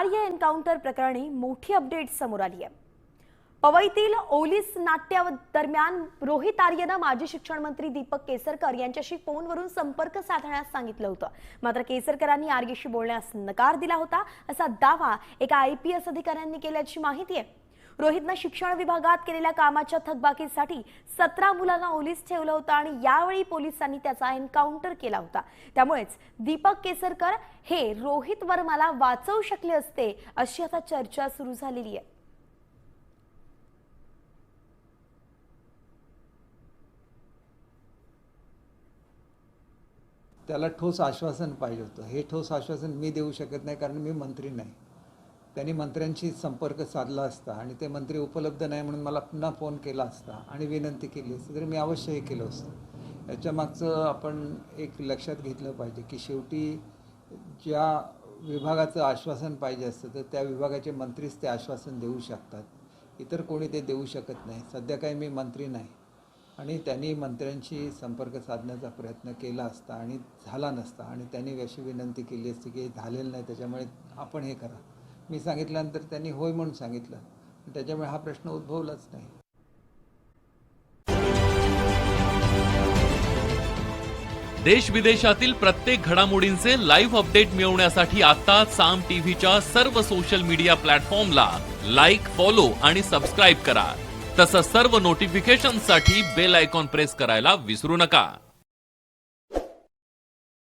आर्य encounter प्रकरणी मोठी update समोर आली आहे. पवईतील ओलीस नाट्य दरम्यान रोहित आर्यनं माजी शिक्षण मंत्री दीपक केसरकर यांच्याशी फोनवरून संपर्क साधण्यास सांगितलं होतं. मात्र केसरकरांनी आर्यशी बोलण्यास नकार दिला होता असा दावा एका आय पी एस अधिकाऱ्यांनी केल्याची माहिती आहे. रोहितनं शिक्षण विभागात केलेल्या कामाच्या थकबाकीसाठी सतरा मुलांना ओलीस ठेवलं होतं आणि यावेळी पोलिसांनी त्याचा एन्काउंटर केला होता. त्यामुळेच दीपक केसरकर हे रोहित वर्माला वाचवू शकले असते अशी आता चर्चा सुरू झालेली आहे. त्याला ठोस आश्वासन पाहिजे होतं. हे ठोस आश्वासन मी देऊ शकत नाही कारण मी मंत्री नाही. त्यांनी मंत्र्यांशी संपर्क साधला असता आणि ते मंत्री उपलब्ध नाही म्हणून मला पुन्हा फोन केला असता आणि विनंती केली असती तरी मी अवश्य हे केलं असतं. याच्या मागचं आपण एक लक्षात घेतलं पाहिजे की शेवटी ज्या विभागाचं आश्वासन पाहिजे असतं तर त्या विभागाचे मंत्रीच ते आश्वासन देऊ शकतात. इतर कोणी ते देऊ शकत नाही. सध्या काही मी मंत्री नाही. आणि त्यांनी मंत्र्यांशी संपर्क साधण्याचा प्रयत्न केला असता आणि झाला नसता आणि त्यांनी अशी विनंती केली असती की झालेलं नाही त्याच्यामुळे आपण हे करा. मी सांगितल्यानंतर त्यांनी होय म्हणून सांगितलं. त्याच्यामुळे हा प्रश्न उद्भवलाच नाही. देश विदेशातील प्रत्येक घडामोडींचे लाईव्ह अपडेट मिळवण्यासाठी आता साम टीव्हीच्या सर्व सोशल मीडिया प्लॅटफॉर्मला लाईक फॉलो आणि सबस्क्राईब करा. तसंच सर्व नोटिफिकेशनसाठी बेल आयकॉन प्रेस करायला विसरू नका.